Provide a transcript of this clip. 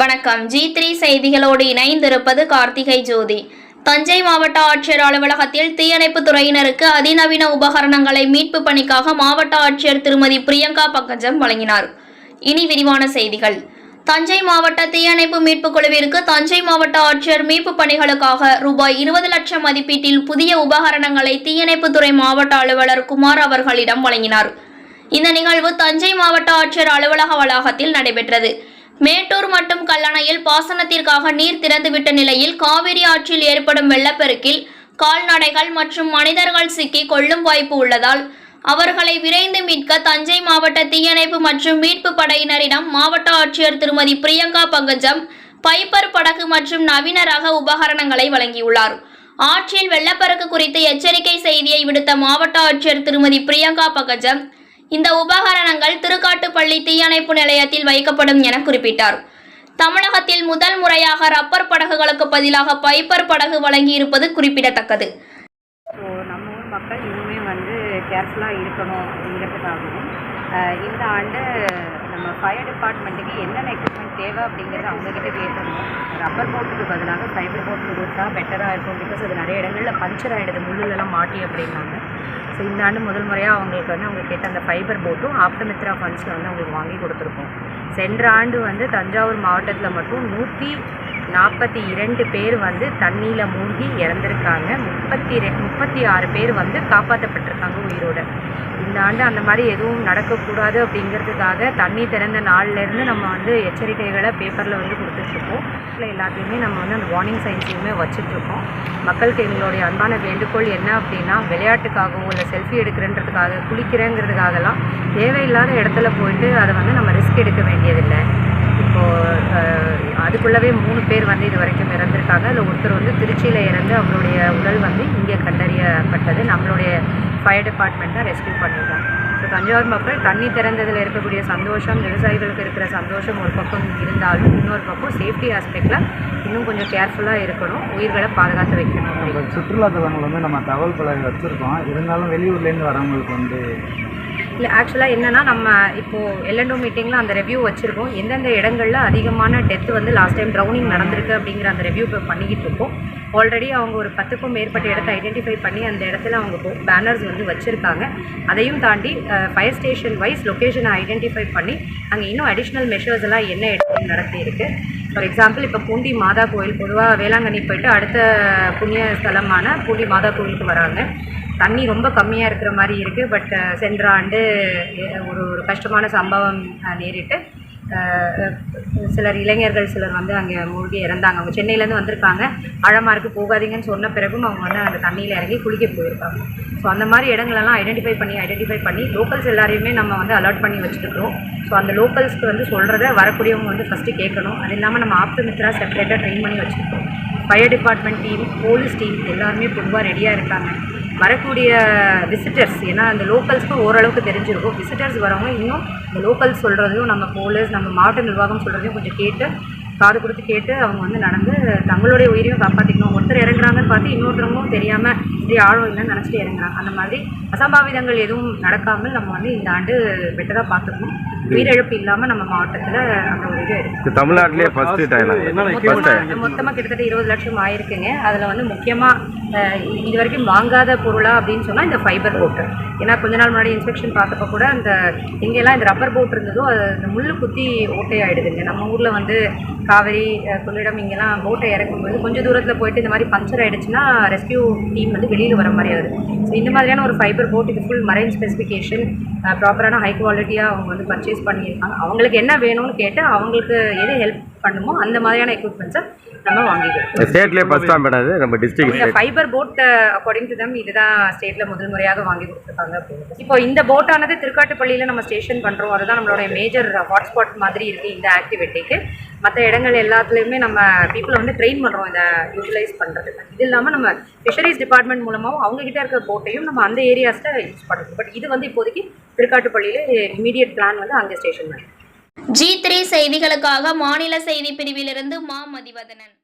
வணக்கம். G three செய்திகளோடு இணைந்திருப்பது கார்த்திகை ஜோதி. தஞ்சை மாவட்ட ஆட்சியர் அலுவலகத்தில் தீயணைப்பு துறையினருக்கு அதிநவீன உபகரணங்களை மீட்பு பணிக்காக மாவட்ட ஆட்சியர் திருமதி பிரியங்கா பங்கஜம் வழங்கினார். இனி விரிவான செய்திகள். தஞ்சை மாவட்ட தீயணைப்பு மீட்பு குழுவிற்கு தஞ்சை மாவட்ட ஆட்சியர் மீட்பு பணிகளுக்காக ரூபாய் இருபது லட்சம் மதிப்பீட்டில் புதிய உபகரணங்களை தீயணைப்புத்துறை மாவட்ட அலுவலர் குமார் அவர்களிடம் வழங்கினார். இந்த நிகழ்வு தஞ்சை மாவட்ட ஆட்சியர் அலுவலக வளாகத்தில் நடைபெற்றது. மேட்டூர் மற்றும் கல்லணையில் பாசனத்திற்காக நீர் திறந்துவிட்ட நிலையில் காவிரி ஆற்றில் ஏற்படும் வெள்ளப்பெருக்கில் கால்நடைகள் மற்றும் மனிதர்கள் சிக்கி கொள்ளும் வாய்ப்பு உள்ளதால் அவர்களை விரைந்து மீட்க தஞ்சை மாவட்ட தீயணைப்பு மற்றும் மீட்பு படையினரிடம் மாவட்ட ஆட்சியர் திருமதி பிரியங்கா பங்கஜம் பைப்பர் படகு மற்றும் நவீன ரக உபகரணங்களை வழங்கியுள்ளார். ஆற்றில் வெள்ளப்பெருக்கு குறித்து எச்சரிக்கை செய்தியை விடுத்த மாவட்ட ஆட்சியர் திருமதி பிரியங்கா பங்கஜம் இந்த உபகரணங்கள் திருக்காட்டுப்பள்ளி தீயணைப்பு நிலையத்தில் வைக்கப்படும் என குறிப்பிட்டார். தமிழகத்தில் முதல் முறையாக ரப்பர் படகுகளுக்கு பதிலாக பைப்பர் படகு வழங்கியிருப்பது குறிப்பிடத்தக்கது. ஸோ நம்ம ஊர் மக்கள் இன்னுமே வந்து கேர்ஃபுல்லாக இருக்கணும் அப்படிங்கிறதுக்காகவும் இந்த ஆண்டு நம்ம ஃபயர் டிபார்ட்மெண்ட்டுக்கு என்னென்ன எக்யூப்மெண்ட் தேவை அப்படிங்கிறத அவங்கக்கிட்ட கேட்டணும் ரப்பர் போட்டுக்கு பதிலாக ஃபைபர் போட்டு கொடுத்தா பெட்டராக இருக்கும் பிகாஸ் அது நிறைய இடங்களில் பஞ்சர் ஆகிடுது முள்ளுலலாம் மாட்டி அப்படின்னாங்க. ஸோ இந்த ஆண்டு முதல் முறையாக அவங்களுக்கு வந்து அவங்க கேட்ட அந்த ஃபைபர் போட்டும் ஆப்டமித்ரா ஃபண்ட்ஸில் வந்து அவங்களுக்கு வாங்கி கொடுத்துருக்கோம். சென்ற ஆண்டு வந்து தஞ்சாவூர் மாவட்டத்தில் மட்டும் நூற்றி நாற்பத்தி இரண்டு பேர் வந்து தண்ணியில் மூழ்கி இறந்துருக்காங்க. முப்பத்தி ரெ முப்பத்தி ஆறு பேர் வந்து காப்பாற்றப்பட்டிருக்காங்க உயிரோட. இந்த ஆண்டு அந்த மாதிரி எதுவும் நடக்கக்கூடாது அப்படிங்கிறதுக்காக தண்ணி திறந்த நாள்லேருந்து நம்ம வந்து எச்சரிக்கைகளை பேப்பரில் வந்து கொடுத்துட்ருக்கோம். இல்லை எல்லாத்தையுமே நம்ம வந்து அந்த வார்னிங் சைன்ஸையுமே வச்சுட்ருக்கோம். மக்களுக்கு எங்களுடைய அன்பான வேண்டுகோள் என்ன அப்படின்னா விளையாட்டுக்காகவும் இல்லை செல்ஃபி எடுக்கிறன்றதுக்காக குளிக்கிறேங்கிறதுக்காகலாம் தேவையில்லாத இடத்துல போயிட்டு அதை வந்து நம்ம ரிஸ்க் எடுக்க வேண்டியதில்லை. இப்போது அதுக்குள்ளவே மூணு பேர் வந்து இது வரைக்கும் இறந்துருக்காங்க. அதில் ஒருத்தர் வந்து திருச்சியில் இறந்து அவருடைய உடல் வந்து இங்கே கண்டறியப்பட்டது. நம்மளுடைய ஃபயர் டிபார்ட்மெண்ட் தான் ரெஸ்கியூ பண்ணியிருக்காங்க. ஸோ தஞ்சாவூர் மக்கள் தண்ணி திறந்ததில் இருக்கக்கூடிய சந்தோஷம் விவசாயிகளுக்கு இருக்கிற சந்தோஷம் ஒரு பக்கம் இருந்தாலும் இன்னொரு பக்கம் சேஃப்டி ஆஸ்பெக்டில் இன்னும் கொஞ்சம் கேர்ஃபுல்லாக இருக்கணும். உயிர்களை பாதுகாத்து வைக்கணும். சுற்றுலா அப்படின்னு சுற்றுலாத்தலங்கள் வந்து நம்ம தகவல் பலகை வச்சுருக்கோம். இருந்தாலும் வெளியூர்லேருந்து வரவங்களுக்கு வந்து ஆக்சுவலாக என்னென்னா நம்ம இப்போது எல்என்டோ மீட்டிங்கில் அந்த ரெவ்யூ வச்சுருக்கோம். எந்தெந்த இடங்களில் அதிகமான டெத் வந்து லாஸ்ட் டைம் ட்ரௌனிங் நடந்திருக்கு அப்படிங்கிற அந்த ரெவ்யூ இப்போ பண்ணிக்கிட்டு இருக்கோம். ஆல்ரெடி அவங்க ஒரு பத்துக்கும் மேற்பட்ட இடத்த ஐடென்டிஃபை பண்ணி அந்த இடத்துல அவங்க பேனர்ஸ் வந்து வச்சுருக்காங்க. அதையும் தாண்டி ஃபயர் ஸ்டேஷன் வைஸ் லொக்கேஷனை ஐடென்டிஃபை பண்ணி அங்கே இன்னும் அடிஷ்னல் மெஷர்ஸ் எல்லாம் என்ன இடத்துல நடத்தியிருக்கு ஃபார் எக்ஸாம்பிள் இப்போ பூண்டி மாதா கோயில் பொதுவாக வேளாங்கண்ணி போயிட்டு அடுத்த புண்ணிய ஸ்தலமான பூண்டி மாதா கோயிலுக்கு வராங்க. தண்ணி ரொம்ப கம்மியாக இருக்கிற மாதிரி இருக்குது பட் சென்ற ஆண்டு ஒரு ஒரு கஷ்டமான சம்பவம் நேரிட்டு சிலர் இளைஞர்கள் சிலர் வந்து அங்கே மூழ்கி இறந்தாங்க. அவங்க சென்னையிலேருந்து வந்திருக்காங்க. ஆழமாக இருக்கு போகாதீங்கன்னு சொன்ன பிறகும் அவங்க வந்து அந்த தண்ணியில் இறங்கி குளிக்க போயிருக்காங்க. ஸோ அந்த மாதிரி இடங்களெல்லாம் ஐடென்டிஃபை பண்ணி ஐடென்டிஃபை பண்ணி லோக்கல்ஸ் எல்லாரையுமே நம்ம வந்து அலர்ட் பண்ணி வச்சுருக்கோம் ஸோ அந்த லோக்கல்ஸ்க்கு வந்து சொல்கிறத வரக்கூடியவங்க வந்து ஃபஸ்ட்டு கேட்கணும். அது இல்லாமல் நம்ம ஆப்டமித்ரா செப்பரேட்டாக ட்ரெயின் பண்ணி வச்சுருக்கோம் fire department team police team எல்லாருமே பொதுவாக ரெடியாக இருக்காங்க. வரக்கூடிய விசிட்டர்ஸ் ஏன்னா அந்த லோக்கல்ஸ்க்கு ஓரளவுக்கு தெரிஞ்சிருக்கும். விசிட்டர்ஸ் வரவங்க இன்னும் இந்த லோக்கல்ஸ் சொல்கிறதையும் நம்ம போலீஸ் நம்ம மாவட்ட நிர்வாகம் சொல்கிறதையும் கொஞ்சம் கேட்டு காது கொடுத்து கேட்டு அவங்க வந்து நடந்து தங்களுடைய உயிரையும் காப்பாற்றிக்கணும் ஒருத்தர் இறங்குறாங்கன்னு பார்த்து இன்னொருத்தரமும் தெரியாமல் இப்படி ஆழம் இல்லைன்னு நினச்சிட்டு இறங்குறாங்க. அந்த மாதிரி அசம்பாவிதங்கள் எதுவும் நடக்காமல் நம்ம வந்து இந்த ஆண்டு பெட்டராக பார்த்துக்கணும். உயிரிழப்பு இல்லாமல் நம்ம மாவட்டத்தில் அந்த ஒரு இது தமிழ்நாட்டிலே டைம் மொத்தமாக கிட்டத்தட்ட இருபது லட்சம் ஆயிருக்குங்க. அதில் வந்து முக்கியமாக இது வரைக்கும் வாங்காத பொருளா அப்படின்னு சொன்னால் இந்த ஃபைபர் போட்டு ஏன்னா கொஞ்ச நாள் முன்னாடி இன்ஸ்பெக்ஷன் பார்த்தப்ப கூட அந்த எங்கெல்லாம் இந்த ரப்பர் போட் இருந்ததோ அது இந்த முள்ளு குத்தி ஓட்டையாயிடுதுங்க நம்ம ஊரில் வந்து காவேரி கொள்ளிடம் இங்கெல்லாம் போட்டை இறக்கும்போது கொஞ்சம் தூரத்தில் போயிட்டு இந்த மாதிரி பஞ்சர் ஆயிடுச்சுன்னா ரெஸ்கியூ டீம் வந்து வெளியில் வர மாதிரி ஆகுது. ஸோ இந்த மாதிரியான ஒரு ஃபைபர் போட் இது ஃபுல் மரைன் ஸ்பெசிஃபிகேஷன் ப்ராப்பரான ஹை குவாலிட்டியாக அவங்க வந்து பர்ச்சேஸ் பண்ணியிருக்காங்க. அவங்களுக்கு என்ன வேணும்னு கேட்டு அவங்களுக்கு எது ஹெல்ப் பண்ணுமோ அந்த மாதிரியான எக்யூப்மெண்ட்ஸை நம்ம வாங்கிக்கிறோம். ஸ்டேட்லேயே ஃபர்ஸ்ட் டைம் பண்ணது நம்ம district fibre boat according to them இதுதான் ஸ்டேட்ல முதல் முறையாக வாங்கி கொடுத்துருக்காங்க இப்போ இந்த போட்டானது திருக்காட்டுப்பள்ளியில் நம்ம ஸ்டேஷன் பண்ணுறோம் அதுதான் நம்மளோட மேஜர் ஹாட்ஸ்பாட் மாதிரி இருக்குது இந்த ஆக்டிவிட்டிக்கு மற்ற இடங்கள் எல்லாத்துலேயுமே நம்ம பீப்புளை வந்து ட்ரெயின் பண்ணுறோம் இதை யூட்டிலைஸ் பண்ணுறதுக்கு இது இல்லாமல் நம்ம ஃபிஷரிஸ் டிபார்ட்மெண்ட் மூலமாகவும் அவங்ககிட்ட இருக்க போட்டையும் நம்ம அந்த ஏரியாஸில் யூஸ் பண்ணுறோம் பட் இது வந்து இப்போதைக்கு திருக்காட்டுப்பள்ளியில் இமீடியட் பிளான் வந்து அங்கே ஸ்டேஷன் பண்ணி ஜி த்ரீ செய்திகளுக்காக மாநில செய்தி பிரிவிலிருந்து மா மதிவதனன்.